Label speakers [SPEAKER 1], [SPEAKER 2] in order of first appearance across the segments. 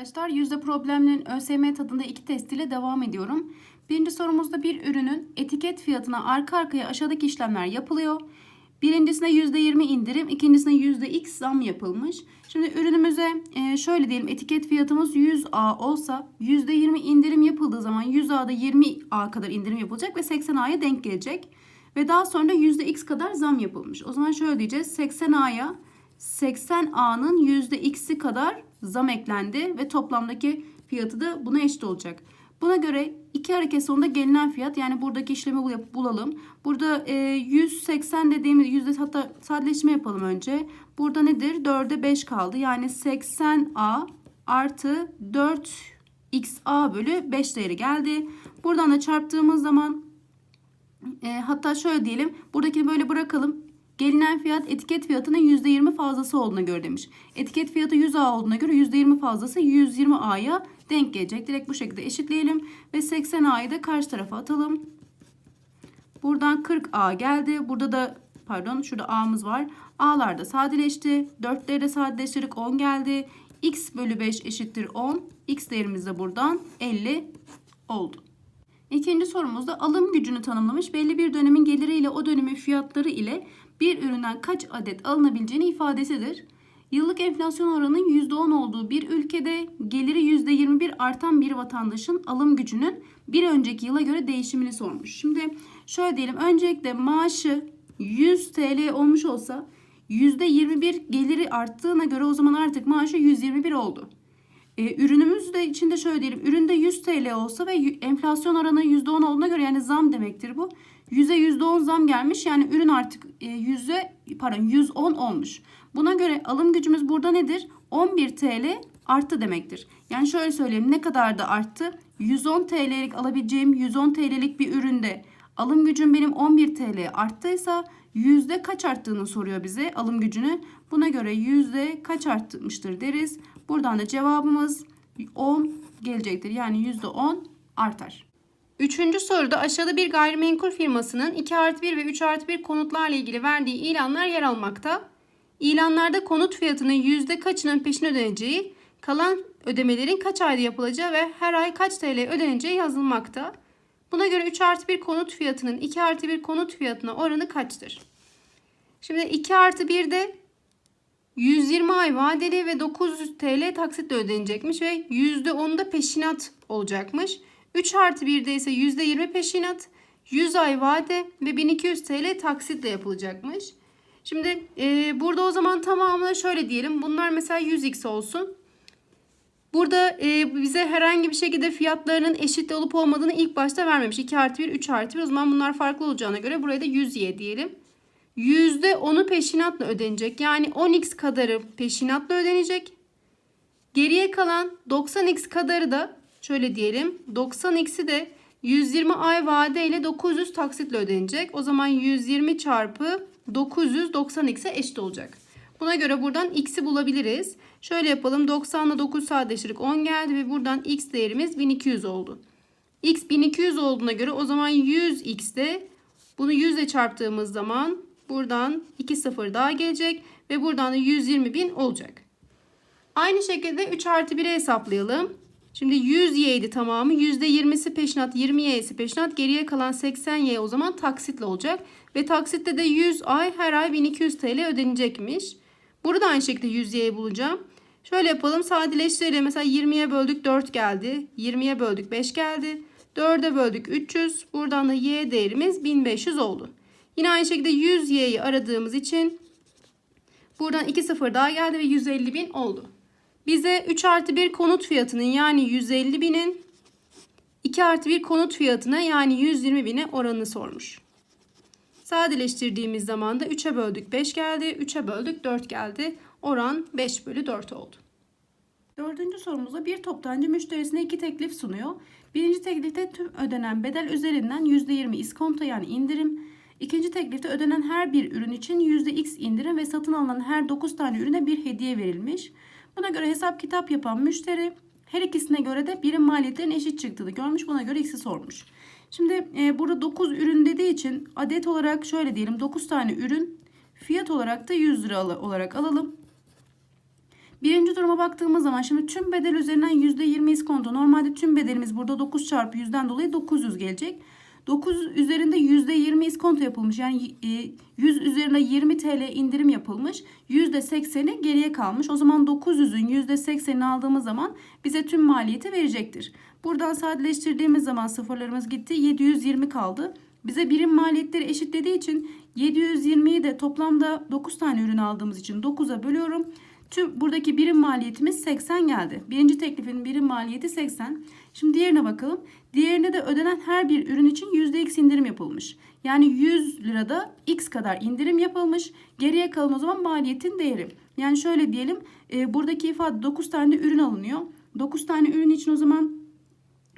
[SPEAKER 1] arkadaşlar. Yüzde problemlerin ÖSYM tadında iki testiyle devam ediyorum. Birinci sorumuzda bir ürünün etiket fiyatına arka arkaya aşağıdaki işlemler yapılıyor. Birincisine %20 indirim, ikincisine %x zam yapılmış. Şimdi ürünümüze e, şöyle diyelim etiket fiyatımız 100A olsa %20 indirim yapıldığı zaman 100A'da 20A kadar indirim yapılacak ve 80A'ya denk gelecek. Ve daha sonra %x kadar zam yapılmış. O zaman şöyle diyeceğiz 80A'ya 80A'nın %x'i kadar zam eklendi ve toplamdaki fiyatı da buna eşit olacak. Buna göre iki hareket sonunda gelinen fiyat yani buradaki işlemi bul- bulalım. Burada e, 180 dediğimiz yüzde hatta sadeleşme yapalım önce. Burada nedir? 4'e 5 kaldı. Yani 80A artı 4XA bölü 5 değeri geldi. Buradan da çarptığımız zaman e, hatta şöyle diyelim. Buradakini böyle bırakalım. Gelinen fiyat etiket fiyatının %20 fazlası olduğuna göre demiş. Etiket fiyatı 100A olduğuna göre %20 fazlası 120A'ya denk gelecek. Direkt bu şekilde eşitleyelim. Ve 80A'yı da karşı tarafa atalım. Buradan 40A geldi. Burada da pardon şurada A'mız var. A'lar da sadeleşti. 4'leri de sadeleştirdik 10 geldi. X bölü 5 eşittir 10. X değerimiz de buradan 50 oldu. İkinci sorumuzda alım gücünü tanımlamış. Belli bir dönemin geliri ile o dönemin fiyatları ile bir üründen kaç adet alınabileceğini ifadesidir. Yıllık enflasyon oranının %10 olduğu bir ülkede geliri %21 artan bir vatandaşın alım gücünün bir önceki yıla göre değişimini sormuş. Şimdi şöyle diyelim öncelikle maaşı 100 TL olmuş olsa %21 geliri arttığına göre o zaman artık maaşı 121 oldu. E, ürünümüz de içinde şöyle diyelim. Üründe 100 TL olsa ve enflasyon oranı %10 olduğuna göre yani zam demektir bu. 100'e %10 zam gelmiş. Yani ürün artık e, 100'e pardon 110 olmuş. Buna göre alım gücümüz burada nedir? 11 TL arttı demektir. Yani şöyle söyleyeyim ne kadar da arttı? 110 TL'lik alabileceğim 110 TL'lik bir üründe alım gücüm benim 11 TL arttıysa yüzde kaç arttığını soruyor bize alım gücünü. Buna göre yüzde kaç artmıştır deriz. Buradan da cevabımız 10 gelecektir. Yani yüzde 10 artar. Üçüncü soruda aşağıda bir gayrimenkul firmasının 2 artı 1 ve 3 artı 1 konutlarla ilgili verdiği ilanlar yer almakta. İlanlarda konut fiyatının yüzde kaçının peşin ödeneceği, kalan ödemelerin kaç ayda yapılacağı ve her ay kaç TL ödeneceği yazılmakta. Buna göre 3 artı 1 konut fiyatının 2 artı 1 konut fiyatına oranı kaçtır? Şimdi 2 artı 1'de 120 ay vadeli ve 900 TL taksitle ödenecekmiş ve %10'da peşinat olacakmış. 3 artı 1'de ise %20 peşinat, 100 ay vade ve 1200 TL taksitle yapılacakmış. Şimdi e, burada o zaman tamamına şöyle diyelim. Bunlar mesela 100x olsun. Burada e, bize herhangi bir şekilde fiyatlarının eşit olup olmadığını ilk başta vermemiş. 2 artı 1, 3 artı 1. O zaman bunlar farklı olacağına göre buraya da 100y diyelim. %10'u peşinatla ödenecek. Yani 10x kadarı peşinatla ödenecek. Geriye kalan 90x kadarı da şöyle diyelim. 90x'i de 120 ay vade ile 900 taksitle ödenecek. O zaman 120 çarpı 990x'e eşit olacak. Buna göre buradan x'i bulabiliriz. Şöyle yapalım. 90 ile 9 sadeleştirdik 10 geldi ve buradan x değerimiz 1200 oldu. x 1200 olduğuna göre o zaman 100x'de bunu 100 ile çarptığımız zaman buradan 2 sıfır daha gelecek ve buradan da 120 bin olacak. Aynı şekilde 3 artı 1'e hesaplayalım. Şimdi 100y'ydi tamamı. %20'si peşinat, 20y'si peşinat. Geriye kalan 80y o zaman taksitle olacak. Ve taksitte de 100 ay her ay 1200 TL ödenecekmiş. Burada aynı şekilde 100y'yi bulacağım. Şöyle yapalım sadeleştirelim. Mesela 20'ye böldük 4 geldi. 20'ye böldük 5 geldi. 4'e böldük 300. Buradan da y değerimiz 1500 oldu. Yine aynı şekilde 100y'yi aradığımız için buradan 2 sıfır daha geldi ve 150 bin oldu. Bize 3 artı 1 konut fiyatının yani 150 binin 2 artı 1 konut fiyatına yani 120 bine oranını sormuş. Sadeleştirdiğimiz zaman da 3'e böldük 5 geldi. 3'e böldük 4 geldi. Oran 5 bölü 4 oldu. Dördüncü sorumuzda bir toptancı müşterisine iki teklif sunuyor. Birinci teklifte tüm ödenen bedel üzerinden %20 iskonto yani indirim. İkinci teklifte ödenen her bir ürün için %x indirim ve satın alınan her 9 tane ürüne bir hediye verilmiş. Buna göre hesap kitap yapan müşteri her ikisine göre de birim maliyetlerin eşit çıktığını görmüş. Buna göre x'i sormuş. Şimdi e, burada 9 ürün dediği için adet olarak şöyle diyelim 9 tane ürün fiyat olarak da 100 lira olarak alalım. Birinci duruma baktığımız zaman şimdi tüm bedel üzerinden %20 iskonto. Normalde tüm bedelimiz burada 9 çarpı 100'den dolayı 900 gelecek. 9 üzerinde %20 iskonto yapılmış. Yani e, 100 üzerine 20 TL indirim yapılmış. %80'i geriye kalmış. O zaman 900'ün %80'ini aldığımız zaman bize tüm maliyeti verecektir. Buradan sadeleştirdiğimiz zaman sıfırlarımız gitti. 720 kaldı. Bize birim maliyetleri eşitlediği için 720'yi de toplamda 9 tane ürün aldığımız için 9'a bölüyorum. Tüm buradaki birim maliyetimiz 80 geldi. Birinci teklifin birim maliyeti 80. Şimdi diğerine bakalım. Diğerinde de ödenen her bir ürün için %x indirim yapılmış. Yani 100 lirada x kadar indirim yapılmış. Geriye kalan o zaman maliyetin değeri. Yani şöyle diyelim. E, buradaki ifade 9 tane ürün alınıyor. 9 tane ürün için o zaman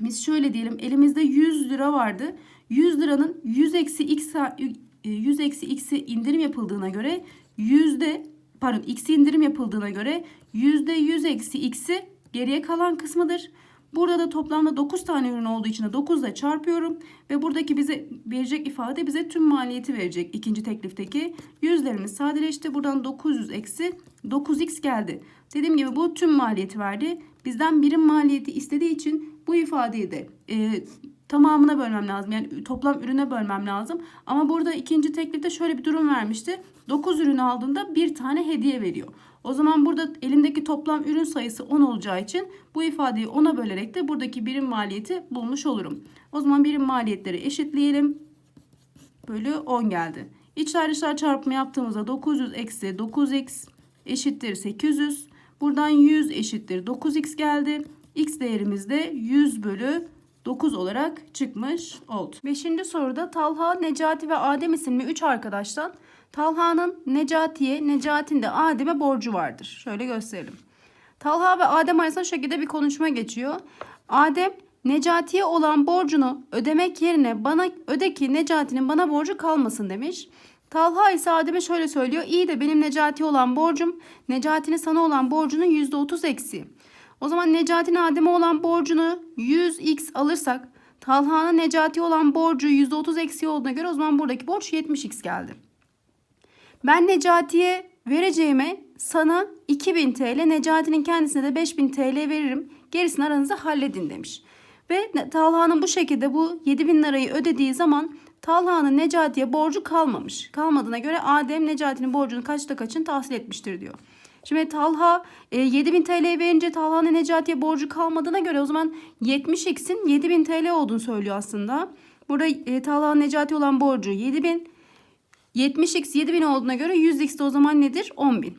[SPEAKER 1] biz şöyle diyelim. Elimizde 100 lira vardı. 100 liranın 100 eksi x 100 eksi x'i indirim yapıldığına göre yüzde pardon x indirim yapıldığına göre yüzde 100 eksi x'i geriye kalan kısmıdır. Burada da toplamda 9 tane ürün olduğu için de 9 ile çarpıyorum ve buradaki bize verecek ifade bize tüm maliyeti verecek ikinci teklifteki. Yüzlerimiz sadeleşti. Buradan 900 eksi 9x geldi. Dediğim gibi bu tüm maliyeti verdi. Bizden birim maliyeti istediği için bu ifadeyi de e, tamamına bölmem lazım. Yani toplam ürüne bölmem lazım. Ama burada ikinci teklifte şöyle bir durum vermişti. 9 ürün aldığında bir tane hediye veriyor. O zaman burada elimdeki toplam ürün sayısı 10 olacağı için bu ifadeyi 10'a bölerek de buradaki birim maliyeti bulmuş olurum. O zaman birim maliyetleri eşitleyelim. Bölü 10 geldi. İçler dışlar çarpımı yaptığımızda 900 eksi 9x eşittir 800. Buradan 100 eşittir 9x geldi. X değerimiz de 100 bölü 9 olarak çıkmış oldu. Beşinci soruda Talha, Necati ve Adem isimli 3 arkadaştan Talha'nın Necati'ye, Necati'nin de Adem'e borcu vardır. Şöyle gösterelim. Talha ve Adem arasında şu şekilde bir konuşma geçiyor. Adem Necati'ye olan borcunu ödemek yerine bana öde ki Necati'nin bana borcu kalmasın demiş. Talha ise Adem'e şöyle söylüyor. İyi de benim Necati'ye olan borcum Necati'nin sana olan borcunun %30 eksi. O zaman Necati'nin Adem'e olan borcunu 100x alırsak Talha'nın Necati'ye olan borcu %30 eksi olduğuna göre o zaman buradaki borç 70x geldi. Ben Necati'ye vereceğime sana 2000 TL, Necati'nin kendisine de 5000 TL veririm. Gerisini aranızda halledin demiş. Ve Talha'nın bu şekilde bu 7000 lirayı ödediği zaman Talha'nın Necati'ye borcu kalmamış. Kalmadığına göre Adem Necati'nin borcunu kaçta kaçın tahsil etmiştir diyor. Şimdi Talha e, 7000 TL verince Talha'nın Necati'ye borcu kalmadığına göre o zaman 70x'in 7000 TL olduğunu söylüyor aslında. Burada e, Talha'nın Necati olan borcu 7000. 70x 7000 olduğuna göre 100x de o zaman nedir? 10.000.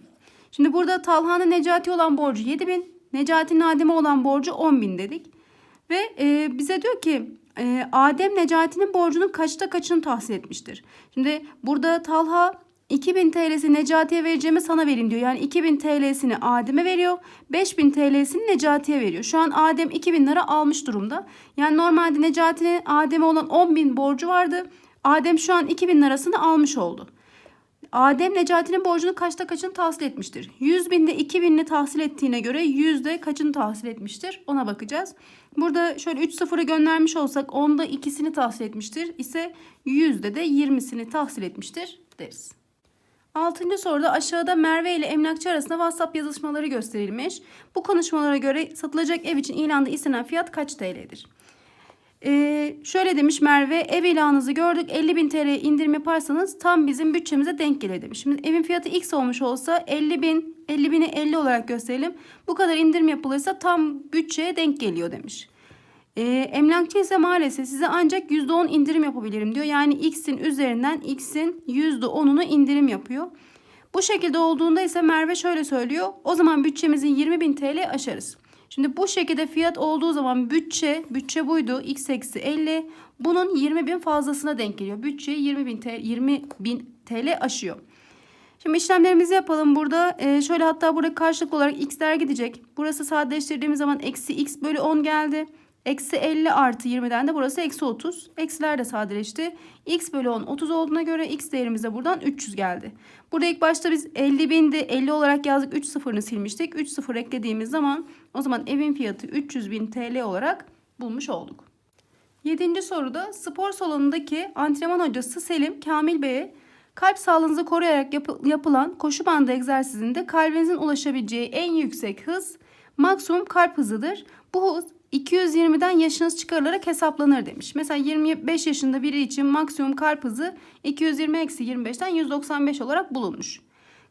[SPEAKER 1] Şimdi burada Talha'nın Necati olan borcu 7000. Necati'nin Adem'e olan borcu 10.000 dedik. Ve e, bize diyor ki e, Adem Necati'nin borcunun kaçta kaçını tahsil etmiştir. Şimdi burada Talha 2000 TL'si Necati'ye vereceğimi sana vereyim diyor. Yani 2000 TL'sini Adem'e veriyor. 5000 TL'sini Necati'ye veriyor. Şu an Adem 2000 lira almış durumda. Yani normalde Necati'nin Adem'e olan 10.000 borcu vardı. Adem şu an 2000 lirasını almış oldu. Adem Necati'nin borcunu kaçta kaçını tahsil etmiştir? 100 binde 2000'ini tahsil ettiğine göre yüzde kaçını tahsil etmiştir? Ona bakacağız. Burada şöyle 3 sıfırı göndermiş olsak onda ikisini tahsil etmiştir ise yüzde de 20'sini tahsil etmiştir deriz. Altıncı soruda aşağıda Merve ile emlakçı arasında WhatsApp yazışmaları gösterilmiş. Bu konuşmalara göre satılacak ev için ilanda istenen fiyat kaç TL'dir? Ee, şöyle demiş Merve ev ilanınızı gördük 50 bin TL indirim yaparsanız tam bizim bütçemize denk gelir demiş. Şimdi evin fiyatı x olmuş olsa 50 bin 50 bini 50 olarak gösterelim. Bu kadar indirim yapılırsa tam bütçeye denk geliyor demiş. Ee, emlakçı ise maalesef size ancak %10 indirim yapabilirim diyor. Yani x'in üzerinden x'in %10'unu indirim yapıyor. Bu şekilde olduğunda ise Merve şöyle söylüyor. O zaman bütçemizin 20 bin TL aşarız. Şimdi bu şekilde fiyat olduğu zaman bütçe, bütçe buydu x eksi 50. Bunun 20 bin fazlasına denk geliyor. Bütçe 20 bin TL, 20 bin TL aşıyor. Şimdi işlemlerimizi yapalım burada. Ee, şöyle hatta burada karşılıklı olarak x'ler gidecek. Burası sadeleştirdiğimiz zaman eksi x bölü 10 geldi. Eksi 50 artı 20'den de burası eksi 30. Eksiler de sadeleşti. x bölü 10 30 olduğuna göre x değerimiz de buradan 300 geldi. Burada ilk başta biz 50 bindi 50 olarak yazdık 3 sıfırını silmiştik. 3 sıfır eklediğimiz zaman o zaman evin fiyatı 300 bin TL olarak bulmuş olduk. Yedinci soruda spor salonundaki antrenman hocası Selim Kamil Bey'e Kalp sağlığınızı koruyarak yapı- yapılan koşu bandı egzersizinde kalbinizin ulaşabileceği en yüksek hız maksimum kalp hızıdır. Bu hız 220'den yaşınız çıkarılarak hesaplanır demiş. Mesela 25 yaşında biri için maksimum kalp hızı 220-25'ten 195 olarak bulunmuş.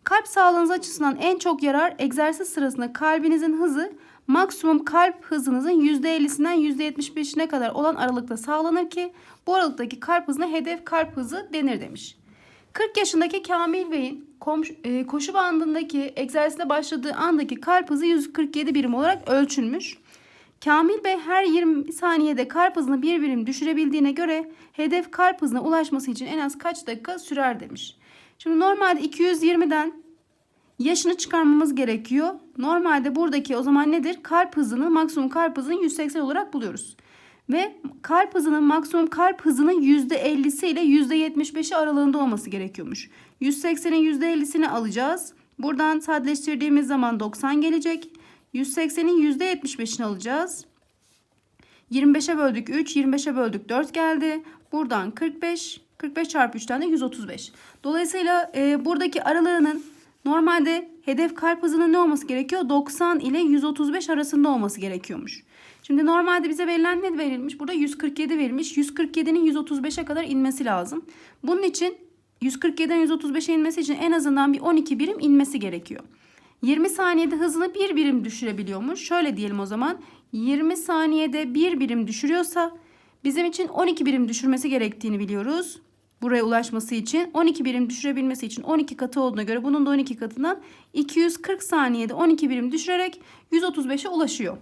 [SPEAKER 1] Kalp sağlığınız açısından en çok yarar egzersiz sırasında kalbinizin hızı maksimum kalp hızınızın %50'sinden %75'ine kadar olan aralıkta sağlanır ki bu aralıktaki kalp hızına hedef kalp hızı denir demiş. 40 yaşındaki Kamil Bey'in e, koşu bandındaki egzersize başladığı andaki kalp hızı 147 birim olarak ölçülmüş. Kamil Bey her 20 saniyede kalp hızını bir birim düşürebildiğine göre hedef kalp ulaşması için en az kaç dakika sürer demiş. Şimdi normalde 220'den yaşını çıkarmamız gerekiyor. Normalde buradaki o zaman nedir? Kalp hızını maksimum kalp hızını 180 olarak buluyoruz. Ve kalp hızının maksimum kalp hızının %50'si ile %75'i aralığında olması gerekiyormuş. 180'in %50'sini alacağız. Buradan sadeleştirdiğimiz zaman 90 gelecek. 180'in %75'ini alacağız. 25'e böldük 3, 25'e böldük 4 geldi. Buradan 45, 45 çarpı 3'ten de 135. Dolayısıyla e, buradaki aralığının normalde hedef kalp hızının ne olması gerekiyor? 90 ile 135 arasında olması gerekiyormuş. Şimdi normalde bize verilen ne verilmiş? Burada 147 verilmiş. 147'nin 135'e kadar inmesi lazım. Bunun için 147'den 135'e inmesi için en azından bir 12 birim inmesi gerekiyor. 20 saniyede hızını bir birim düşürebiliyormuş. Şöyle diyelim o zaman. 20 saniyede bir birim düşürüyorsa bizim için 12 birim düşürmesi gerektiğini biliyoruz. Buraya ulaşması için 12 birim düşürebilmesi için 12 katı olduğuna göre bunun da 12 katından 240 saniyede 12 birim düşürerek 135'e ulaşıyor.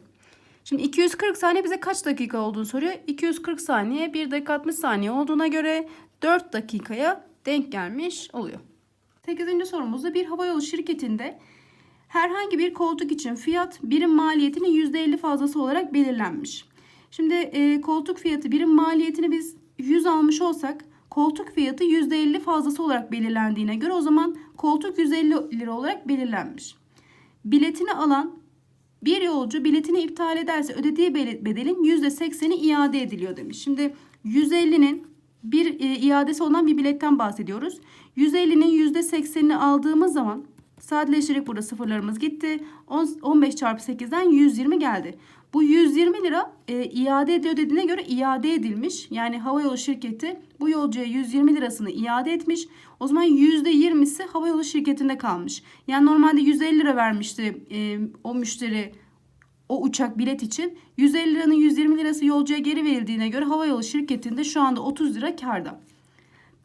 [SPEAKER 1] Şimdi 240 saniye bize kaç dakika olduğunu soruyor. 240 saniye 1 dakika 60 saniye olduğuna göre 4 dakikaya denk gelmiş oluyor. 8. sorumuzda bir havayolu şirketinde herhangi bir koltuk için fiyat birim maliyetinin %50 fazlası olarak belirlenmiş. Şimdi e, koltuk fiyatı birim maliyetini biz 100 almış olsak koltuk fiyatı %50 fazlası olarak belirlendiğine göre o zaman koltuk 150 lira olarak belirlenmiş. Biletini alan bir yolcu biletini iptal ederse ödediği bedelin %80'i iade ediliyor demiş. Şimdi 150'nin bir e, iadesi olan bir biletten bahsediyoruz. 150'nin %80'ini aldığımız zaman sadeleştirerek burada sıfırlarımız gitti. On- 15 çarpı 8'den 120 geldi. Bu 120 lira e, iade ediyor dediğine göre iade edilmiş. Yani havayolu şirketi bu yolcuya 120 lirasını iade etmiş. O zaman %20'si havayolu şirketinde kalmış. Yani normalde 150 lira vermişti e, o müşteri o uçak bilet için 150 liranın 120 lirası yolcuya geri verildiğine göre havayolu şirketinde şu anda 30 lira karda.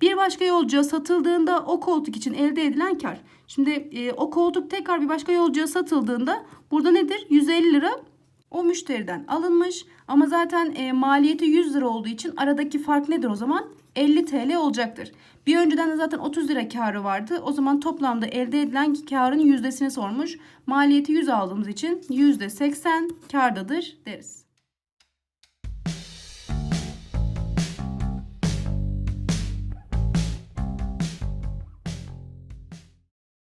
[SPEAKER 1] Bir başka yolcuya satıldığında o koltuk için elde edilen kar. Şimdi e, o koltuk tekrar bir başka yolcuya satıldığında burada nedir? 150 lira o müşteriden alınmış ama zaten e, maliyeti 100 lira olduğu için aradaki fark nedir o zaman? 50 TL olacaktır. Bir önceden de zaten 30 lira karı vardı. O zaman toplamda elde edilen karın yüzdesini sormuş. Maliyeti 100 aldığımız için %80 kardadır deriz.